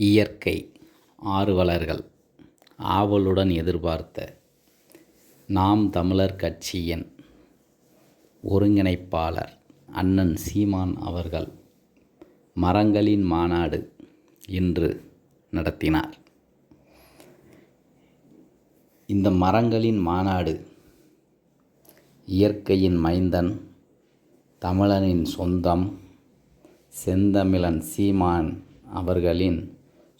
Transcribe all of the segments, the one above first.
இயற்கை ஆர்வலர்கள் ஆவலுடன் எதிர்பார்த்த நாம் தமிழர் கட்சியின் ஒருங்கிணைப்பாளர் அண்ணன் சீமான் அவர்கள் மரங்களின் மாநாடு இன்று நடத்தினார். இந்த மரங்களின் மாநாடு இயற்கையின் மைந்தன் தமிழனின் சொந்தம் செந்தமிழன் சீமான் அவர்களின்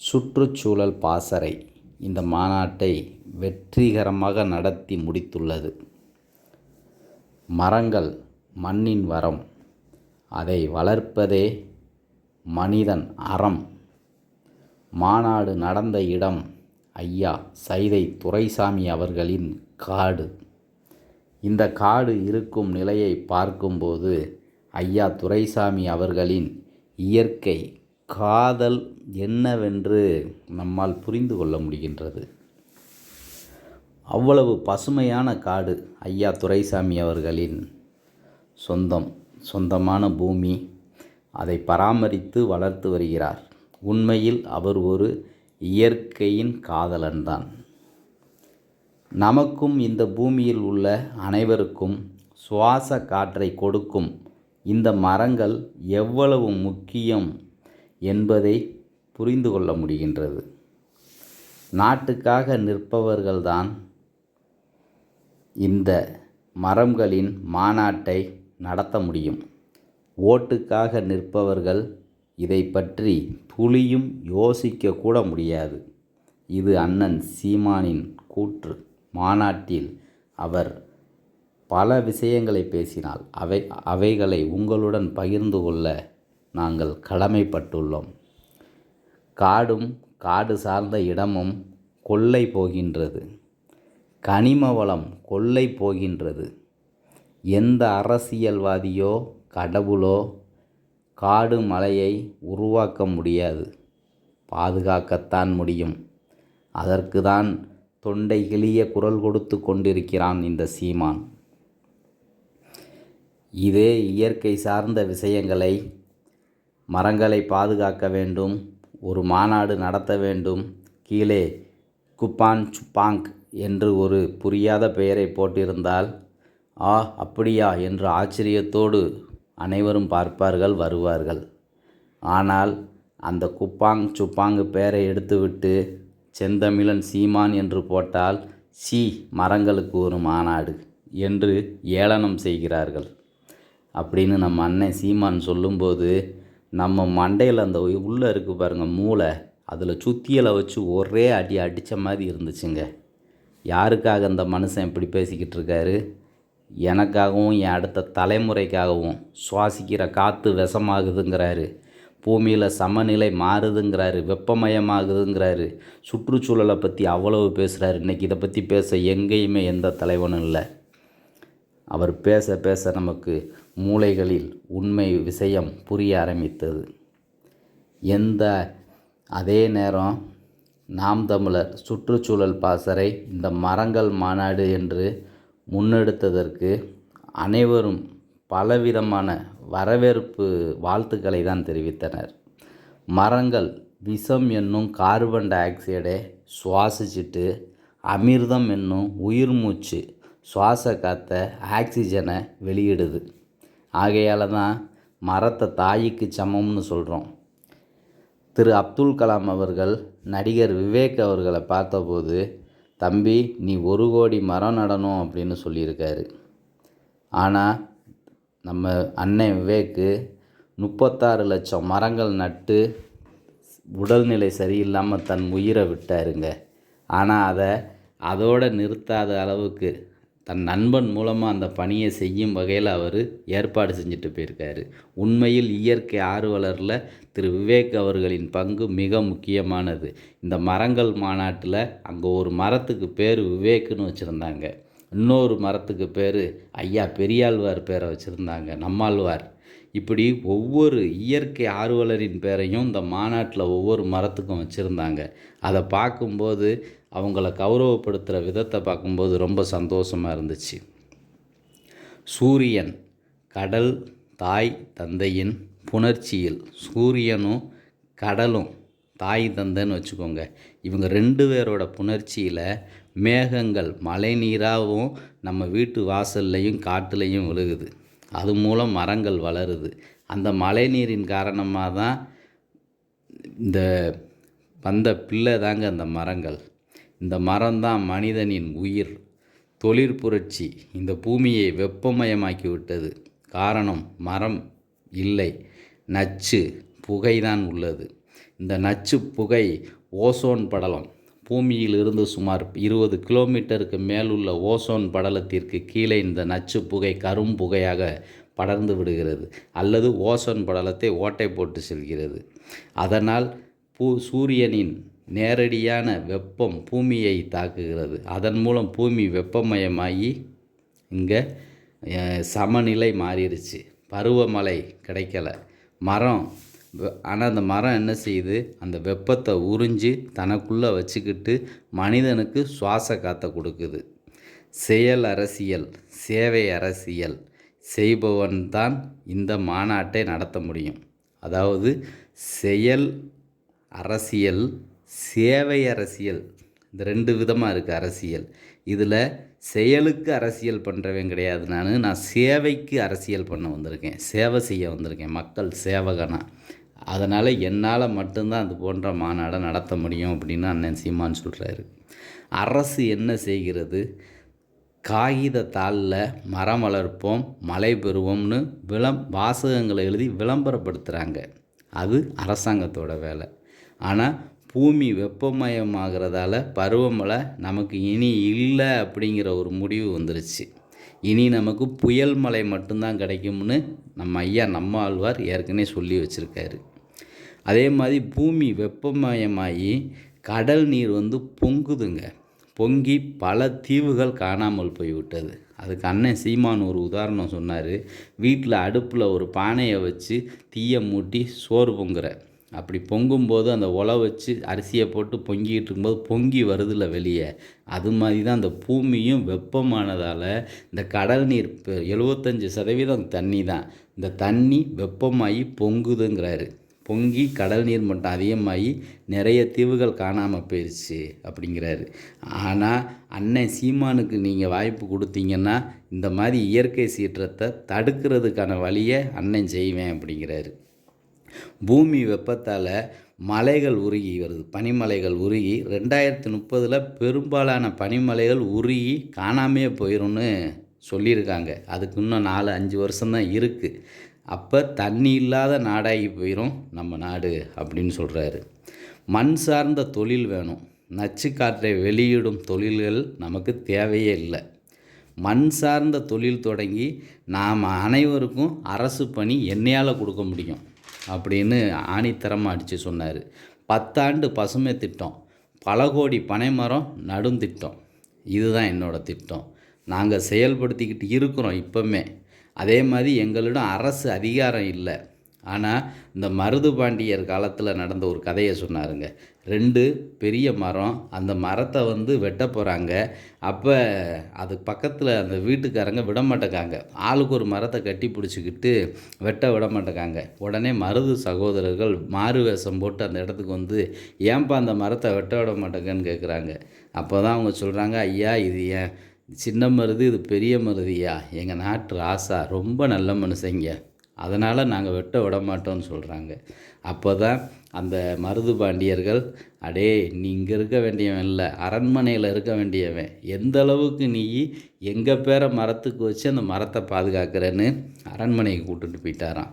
சுற்றுச்சூழல் பாசறை இந்த மாநாட்டை வெற்றிகரமாக நடத்தி முடித்துள்ளது. மரங்கள் மண்ணின் வரம் அதை வளர்ப்பதே மனிதன் அறம். மாநாடு நடந்த இடம் ஐயா சைதை துரைசாமி அவர்களின் காடு. இந்த காடு இருக்கும் நிலையை பார்க்கும்போது ஐயா துரைசாமி அவர்களின் இயற்கை காதல் என்னவென்று நம்மால் புரிந்து கொள்ள முடிகின்றது. அவ்வளவு பசுமையான காடு ஐயா துரைசாமி அவர்களின் சொந்தம் சொந்தமான பூமி. அதை பராமரித்து வளர்த்து வருகிறார். உண்மையில் அவர் ஒரு இயற்கையின் காதலன்தான். நமக்கும் இந்த பூமியில் உள்ள அனைவருக்கும் சுவாச காற்றை கொடுக்கும் இந்த மரங்கள் எவ்வளவு முக்கியம் என்பதை புரிந்து கொள்ள முடிகின்றது. நாட்டுக்காக நிற்பவர்கள்தான் இந்த மரங்களின் மாநாட்டை நடத்த முடியும். ஓட்டுக்காக நிற்பவர்கள் இதை பற்றி புலியும் யோசிக்க கூட முடியாது. இது அண்ணன் சீமானின் கூற்று. மாநாட்டில் அவர் பல விஷயங்களை பேசினால் அவை அவைகளை உங்களுடன் பகிர்ந்து கொள்ள நாங்கள் கடமைப்பட்டுள்ளோம். காடும் காடு சார்ந்த இடமும் கொள்ளை போகின்றது. கனிம வளம் கொள்ளை போகின்றது. எந்த அரசியல்வாதியோ கடவுளோ காடு மலையை உருவாக்க முடியாது. பாதுகாக்கத்தான் முடியும். அதற்கு தான் தொண்டை கிளிய குரல் கொடுத்து கொண்டிருக்கிறான் இந்த சீமான். இதே இயற்கை சார்ந்த விஷயங்களை மரங்களை பாதுகாக்க வேண்டும் ஒரு மாநாடு நடத்த வேண்டும். கீழே குப்பான் சுப்பாங் என்று ஒரு புரியாத பெயரை போட்டிருந்தால் ஆ அப்படியா என்று ஆச்சரியத்தோடு அனைவரும் பார்ப்பார்கள் வருவார்கள். ஆனால் அந்த குப்பாங் சுப்பாங்கு பெயரை எடுத்துவிட்டு செந்தமிழன் சீமான் என்று போட்டால் சி மரங்களுக்கு ஒரு மாநாடு என்று ஏளனம் செய்கிறார்கள். அப்படின்னு நம்ம அண்ணன் சீமான் சொல்லும்போது நம்ம மண்டையில் அந்த உள்ளே இருக்குது பாருங்கள் மூளை. அதில் சுத்தியலை வச்சு ஒரே அடி அடித்த மாதிரி இருந்துச்சுங்க. யாருக்காக அந்த மனுஷன் இப்படி பேசிக்கிட்டு இருக்காரு? எனக்காகவும் என் அடுத்த தலைமுறைக்காகவும் சுவாசிக்கிற காற்று விஷமாகுதுங்கிறாரு. பூமியில் சமநிலை மாறுதுங்கிறாரு வெப்பமயமாகுதுங்கிறாரு. சுற்றுச்சூழலை பற்றி அவ்வளவு பேசுகிறாரு இன்றைக்கி இதை பற்றி பேச எங்கேயுமே எந்த தலைவனும் இல்லை. அவர் பேச பேச நமக்கு மூளைகளில் உண்மை விஷயம் புரிய ஆரம்பித்தது. எந்த அதே நேரம் நாம் தமிழர் சுற்றுச்சூழல் பாசறை இந்த மரங்கள் மாநாடு என்று முன்னெடுத்ததற்கு அனைவரும் பலவிதமான வரவேற்பு வாழ்த்துக்களை தான் தெரிவித்தனர். மரங்கள் விஷம் என்னும் கார்பன் டை ஆக்சைடை சுவாசிச்சுட்டு அமிர்தம் என்னும் உயிர் மூச்சு சுவாச காற்ற ஆக்சிஜனை வெளியிடுது. ஆகையால் தான் மரத்தை தாய்க்கு சமம்னு சொல்கிறோம் திரு அப்துல் கலாம் அவர்கள் நடிகர் விவேக் அவர்களை பார்த்தபோது தம்பி நீ ஒரு கோடி மரம் நடணும் அப்படின்னு சொல்லியிருக்காரு. ஆனால் நம்ம அண்ணன் விவேக்கு முப்பத்தாறு லட்சம் மரங்கள் நட்டு உடல்நிலை சரியில்லாமல் தன் உயிரை விட்டாருங்க. ஆனால் அதை அதோடு நிறுத்தாத அளவுக்கு தன் நண்பன் மூலமாக அந்த பணியை செய்யும் வகையில் அவர் ஏற்பாடு செஞ்சுட்டு போயிருக்காரு. உண்மையில் இயற்கை ஆர்வலரில் திரு விவேக் அவர்களின் பங்கு மிக முக்கியமானது. இந்த மரங்கள் மாநாட்டில் அங்கே ஒரு மரத்துக்கு பேர் விவேக்குன்னு வச்சுருந்தாங்க. இன்னொரு மரத்துக்கு பேர் ஐயா பெரியாழ்வார் பேரை வச்சுருந்தாங்க நம்மாழ்வார். இப்படி ஒவ்வொரு இயற்கை ஆர்வலரின் பேரையும் இந்த மாநாட்டில் ஒவ்வொரு மரத்துக்கும் வச்சுருந்தாங்க. அதை பார்க்கும்போது அவங்கள கௌரவப்படுத்துகிற விதத்தை பார்க்கும்போது ரொம்ப சந்தோஷமாக இருந்துச்சு. சூரியன் கடல் தாய் தந்தையின் புணர்ச்சியில் சூரியனும் கடலும் தாய் தந்தைன்னு வச்சுக்கோங்க. இவங்க ரெண்டு பேரோட புணர்ச்சியில் மேகங்கள் மழை நீராகவும் நம்ம வீட்டு வாசல்லையும் காட்டுலையும் விழுகுது. அது மூலம் மரங்கள் வளருது. அந்த மழை நீரின் காரணமாக தான் இந்த வந்த பிள்ளை தாங்க அந்த மரங்கள். இந்த மரம்தான் மனிதனின் உயிர். தொழிற்புரட்சி இந்த பூமியை வெப்பமயமாக்கி விட்டது காரணம் மரம் இல்லை நச்சு புகைதான் உள்ளது. இந்த நச்சு புகை ஓசோன் படலம். பூமியிலிருந்து சுமார் இருபது கிலோமீட்டருக்கு மேலுள்ள ஓசோன் படலத்திற்கு கீழே இந்த நச்சு புகை கரும்புகையாக படர்ந்து விடுகிறது. அல்லது ஓசோன் படலத்தை ஓட்டை போட்டு செல்கிறது. அதனால் பூ சூரியனின் நேரடியான வெப்பம் பூமியை தாக்குகிறது. அதன் மூலம் பூமி வெப்பமயமாகி இங்கே சமநிலை மாறிடுச்சு. பருவமழை கிடைக்கல. மரம் ஆனால் அந்த மரம் என்ன செய்யுது? அந்த வெப்பத்தை உறிஞ்சி தனக்குள்ளே வச்சுக்கிட்டு மனிதனுக்கு சுவாச காற்றை கொடுக்குது. செயல் அரசியல் சேவை அரசியல் செய்பவன் தான் இந்த மாநாட்டை நடத்த முடியும். அதாவது செயல் அரசியல் சேவை அரசியல். இந்த ரெண்டு விதமாக இருக்குது அரசியல். இதில் செயலுக்கு அரசியல் பண்ணுறவன் கிடையாது. நான் நான் சேவைக்கு அரசியல் பண்ண வந்திருக்கேன். சேவை செய்ய வந்திருக்கேன். மக்கள் சேவகனா. அதனால் என்னால் மட்டும்தான் அது போன்ற மாநாடை நடத்த முடியும் அப்படின்னு அண்ணன் சீமான் சொல்கிறாரு அரசு என்ன செய்கிறது? காகித தாளில் மரம் வளர்ப்போம் மழை பெறுவோம்னு விளம் வாசகங்களை எழுதி விளம்பரப்படுத்துகிறாங்க அது அரசாங்கத்தோட வேலை. ஆனால் பூமி வெப்பமயமாகிறதால பருவமழை நமக்கு இனி இல்லை அப்படிங்கிற ஒரு முடிவு வந்துருச்சு. இனி நமக்கு புயல் மழை மட்டும்தான் கிடைக்கும்னு நம்ம ஐயா நம்ம ஆழ்வார் ஏற்கனவே சொல்லி வச்சுருக்காரு. அதே மாதிரி பூமி வெப்பமயமாகி கடல் நீர் வந்து பொங்குதுங்க. பொங்கி பல தீவுகள் காணாமல் போய்விட்டது. அதுக்கு அண்ணன் சீமான் ஒரு உதாரணம் சொன்னார். வீட்டில் அடுப்பில் ஒரு பானையை வச்சு தீயை மூட்டி சோறு பொங்குற. அப்படி பொங்கும்போது அந்த உலை வச்சு அரிசியை போட்டு பொங்கிட்டு இருக்கும்போது பொங்கி வருதில்ல வெளியே. அது மாதிரி தான் அந்த பூமியும் வெப்பமானதால் இந்த கடல் நீர் இப்போ எழுபத்தஞ்சி சதவீதம் தண்ணி தான் இந்த தண்ணி வெப்பமாகி பொங்குதுங்கிறாரு. பொங்கி கடல் நீர் மட்டம் அதிகமாகி நிறைய தீவுகள் காணாமல் போயிடுச்சு அப்படிங்கிறாரு. ஆனால் அண்ணன் சீமானுக்கு நீங்கள் வாய்ப்பு கொடுத்தீங்கன்னா இந்த மாதிரி இயற்கை சீற்றத்தை தடுக்கிறதுக்கான வழியை அண்ணன் செய்வேன் அப்படிங்கிறாரு. பூமி வெப்பத்தால் மலைகள் உருகி வருது. பனிமலைகள் உருகி ரெண்டாயிரத்தி முப்பதில் பெரும்பாலான பனிமலைகள் உருகி காணாமையே போயிடும்னு சொல்லியிருக்காங்க. அதுக்கு இன்னும் நாலு அஞ்சு வருஷம்தான் இருக்குது அப்போ தண்ணி இல்லாத நாடாகி போயிடும் நம்ம நாடு அப்படின்னு சொல்கிறாரு மண் சார்ந்த தொழில் வேணும். நச்சு காற்றை வெளியிடும் தொழில்கள் நமக்கு தேவையே இல்லை. மண் சார்ந்த தொழில் தொடங்கி நாம் அனைவருக்கும் அரசு பணி என்னையால் கொடுக்க முடியும். அப்படின்னு ஆணித்தரமாக அடித்து சொன்னார். பத்தாண்டு பசுமை திட்டம் பல கோடி பனைமரம் நடும் திட்டம். இதுதான் என்னோடய திட்டம். நாங்கள் செயல்படுத்திக்கிட்டு இருக்கிறோம் இப்போமே அதே மாதிரி எங்களிடம் அரசு அதிகாரம் இல்லை. ஆனால் இந்த மருது பாண்டியர் காலத்தில் நடந்த ஒரு கதையை சொன்னாருங்க. ரெண்டு பெரிய மரம் அந்த மரத்தை வந்து வெட்ட போகிறாங்க அப்போ அது பக்கத்தில் அந்த வீட்டுக்காரங்க விட மாட்டேங்காங்க. ஆளுக்கு ஒரு மரத்தை கட்டி பிடிச்சிக்கிட்டு வெட்ட விட மாட்டேங்காங்க. உடனே மருது சகோதரர்கள் மாறு வேஷம் போட்டு அந்த இடத்துக்கு வந்து ஏன்பா அந்த மரத்தை வெட்ட விட மாட்டேங்கன்னு கேட்குறாங்க அப்போ தான் அவங்க சொல்கிறாங்க ஐயா இது ஏன்? சின்ன மருது இது பெரிய மருதியா? எங்கள் நாட்டு ராசா ரொம்ப நல்ல மனுஷங்க. அதனால் நாங்கள் வெட்ட விட மாட்டோம்னு சொல்கிறாங்க அப்போ தான் அந்த மருது பாண்டியர்கள் அடே நீ இங்கே இருக்க வேண்டியவன் இல்லை அரண்மனையில் இருக்க வேண்டியவன் எந்த அளவுக்கு நீ எங்கள் பேரை மரத்துக்கு வச்சு அந்த மரத்தை பாதுகாக்கிறேன்னு அரண்மனைக்கு கூட்டுட்டு போயிட்டாராம்.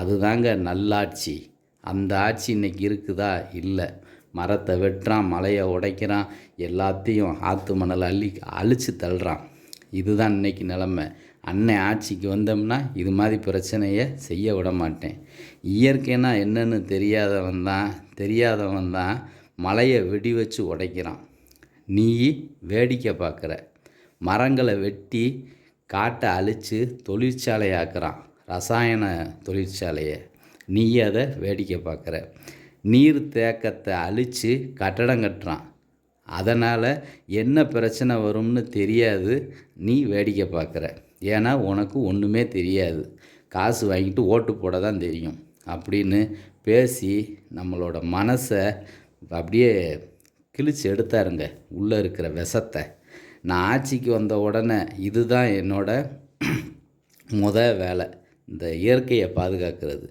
அதுதாங்க நல்லாட்சி. அந்த ஆட்சி இன்றைக்கி இருக்குதா? இல்லை. மரத்தை வெட்டுறான் மலையை உடைக்கிறான் எல்லாத்தையும் ஆற்று மணலை அள்ளி அழித்து தள்ளுறான். இதுதான் இன்றைக்கி நிலமை. அன்னை ஆட்சிக்கு வந்தோம்னா இது மாதிரி பிரச்சனையை செய்ய விட மாட்டேன். இயற்கைனா என்னன்னு தெரியாதவன் தான் தெரியாதவன் தான் மலையை வெடி வச்சு உடைக்கிறான். நீ வேடிக்கை பார்க்குற. மரங்களை வெட்டி காட்டை அழித்து தொழிற்சாலையாக்குறான். ரசாயன தொழிற்சாலையை. நீ அதை வேடிக்கை பார்க்குற. நீர் தேக்கத்தை அழித்து கட்டடம் கட்டுறான். அதனால் என்ன பிரச்சனை வரும்னு தெரியாது. நீ வேடிக்கை பார்க்குற. ஏன்னா உனக்கு ஒன்றுமே தெரியாது. காசு வாங்கிட்டு ஓட்டு போட தான் தெரியும். அப்படின்னு பேசி நம்மளோட மனசை அப்படியே கிழிச்சு எடுத்தாருங்க. உள்ளே இருக்கிற விஷத்தை. நான் ஆட்சிக்கு வந்த உடனே இதுதான் என்னோட முத வேலை. இந்த இயற்கையை பாதுகாக்கிறது.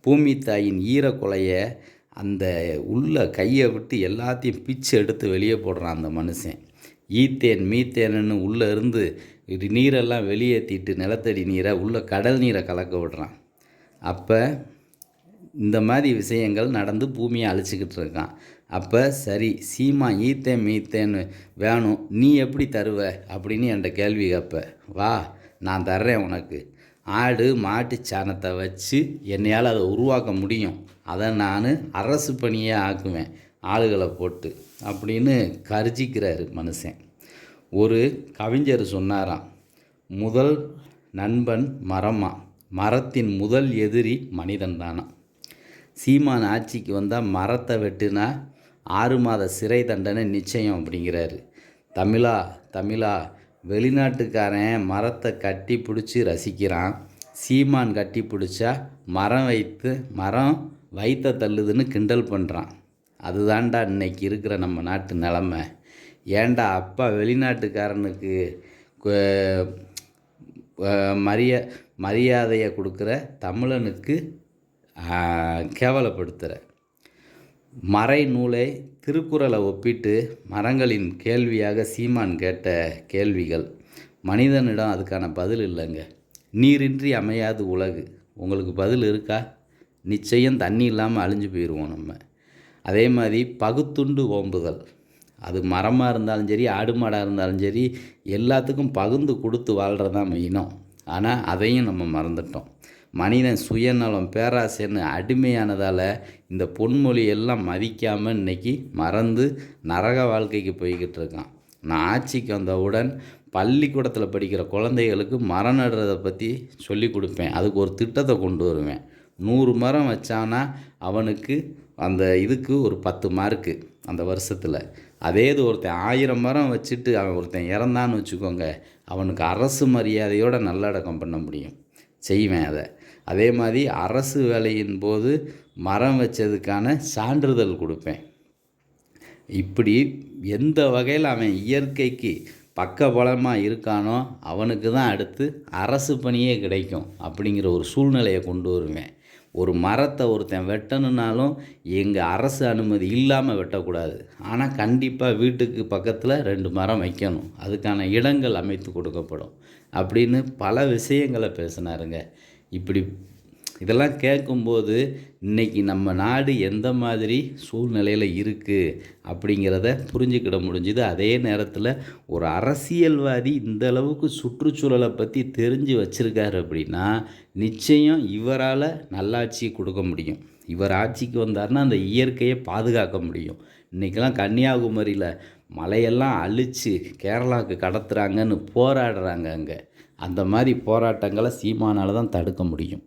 பூமி தாயின் ஈரக்குலையை அந்த உள்ள கையை விட்டு எல்லாத்தையும் பிச்சு எடுத்து வெளியே போடுறான் அந்த மனுஷன். ஈத்தேன் மீத்தேன்னு உள்ளே இருந்து இது நீரெல்லாம் வெளியேற்றிட்டு நிலத்தடி நீரை உள்ளே கடல் நீரை கலக்க விடுறான். அப்போ இந்த மாதிரி விஷயங்கள் நடந்து பூமியை அழிச்சிக்கிட்டு இருக்கான். அப்போ சரி சீமா ஈத்தேன் மீத்தேன்னு வேணும் நீ எப்படி தருவ அப்படின்னு என்கிட்ட கேள்வி கேட்ப. வா நான் தர்றேன் உனக்கு. ஆடு மாட்டு சாணத்தை வச்சு என்னையால் அதை உருவாக்க முடியும். அதை நான் அரசு பணியே ஆக்குவேன் ஆளுகளை போட்டு அப்படின்னு கர்ஜிக்கிறாரு மனுஷன். ஒரு கவிஞர் சொன்னாராம் முதல் நண்பன் மரமா மரத்தின் முதல் எதிரி மனிதன் தானா? சீமான் ஆட்சிக்கு வந்தால் மரத்தை வெட்டுனா ஆறு மாத சிறை தண்டனை நிச்சயம் அப்படிங்கிறாரு. தமிழா தமிழா வெளிநாட்டுக்காரன் மரத்தை கட்டி பிடிச்சி ரசிக்கிறான். சீமான் கட்டி பிடிச்சா மரம் வைத்து மரம் வைத்த தள்ளுதுன்னு கிண்டல் பண்ணுறான் அதுதான்டா இன்னைக்கு இருக்கிற நம்ம நாட்டு நிலமை. ஏன்டா அப்பா வெளிநாட்டுக்காரனுக்கு மரிய மரியாதையை கொடுக்குற தமிழனுக்கு கேவலப்படுத்துகிற மறை நூலை திருக்குறளை ஒப்பிட்டு மரங்களின் கேள்வியாக சீமான் கேட்ட கேள்விகள். மனிதனிடம் அதுக்கான பதில் இல்லைங்க. நீரின்றி அமையாது உலகு. உங்களுக்கு பதில் இருக்கா? நிச்சயம் தண்ணி இல்லாமல் அழிஞ்சு போயிடுவோம் நம்ம. அதே மாதிரி பகுத்துண்டு ஓம்புதல். அது மரமாக இருந்தாலும் சரி ஆடு மாடாக இருந்தாலும் சரி எல்லாத்துக்கும் பகுந்து கொடுத்து வாழ்கிறது தான் மெயினம் ஆனால் அதையும் நம்ம மறந்துட்டோம். மனிதன் சுயநலம் பேராசைன்னு அடிமையானதால் இந்த பொன்மொழி எல்லாம் மதிக்காமல் இன்றைக்கி மறந்து நரக வாழ்க்கைக்கு போய்கிட்டு இருக்கான். நான் ஆட்சிக்கு வந்தவுடன் பள்ளிக்கூடத்தில் படிக்கிற குழந்தைகளுக்கு மரம் நடுறதை பற்றி சொல்லி கொடுப்பேன். அதுக்கு ஒரு திட்டத்தை கொண்டு வருவேன். நூறு மரம் வச்சானா அவனுக்கு அந்த இதுக்கு ஒரு பத்து மார்க்கு அந்த வருஷத்தில். அதே இது ஒருத்தன் ஆயிரம் மரம் வச்சுட்டு அவன் ஒருத்தன் இறந்தான்னு வச்சுக்கோங்க அவனுக்கு அரசு மரியாதையோட நல்லடக்கம் பண்ண முடியும். செய்வேன் அதை. அதே மாதிரி அரசு வேலையின் போது மரம் வச்சதுக்கான சான்றிதழ் கொடுப்பேன். இப்படி எந்த வகையில் அவன் இயற்கைக்கு பக்க பலமாக இருக்கானோ அவனுக்கு தான் அடுத்து அரசு பணியே கிடைக்கும் அப்படிங்கிற ஒரு சூழ்நிலையை கொண்டு வருவேன். ஒரு மரத்தை ஒருத்தன் வெட்டணுன்னாலும் எங்கள் அரசு அனுமதி இல்லாமல் வெட்டக்கூடாது. ஆனால் கண்டிப்பாக வீட்டுக்கு பக்கத்தில் ரெண்டு மரம் வைக்கணும். அதுக்கான இடங்கள் அமைத்து கொடுக்கப்படும். அப்படின்னு பல விஷயங்களை பேசினாருங்க. இப்படி இதெல்லாம் கேட்கும்போது இன்னைக்கு நம்ம நாடு எந்த மாதிரி சூழ்நிலையில் இருக்குது அப்படிங்கிறத புரிஞ்சுக்கிட முடிஞ்சுது. அதே நேரத்தில் ஒரு அரசியல்வாதி இந்த அளவுக்கு சுற்றுச்சூழலை பற்றி தெரிஞ்சு வச்சுருக்காரு அப்படின்னா நிச்சயம் இவரால் நல்லாட்சி கொடுக்க முடியும். இவர் ஆட்சிக்கு வந்தாருன்னா அந்த இயற்கையை பாதுகாக்க முடியும். இன்றைக்கெல்லாம் கன்னியாகுமரியில் மலையெல்லாம் அழித்து கேரளாவுக்கு கடத்துறாங்கன்னு போராடுறாங்க அங்கே. அந்த மாதிரி போராட்டங்களை சீமானால் தான் தடுக்க முடியும்.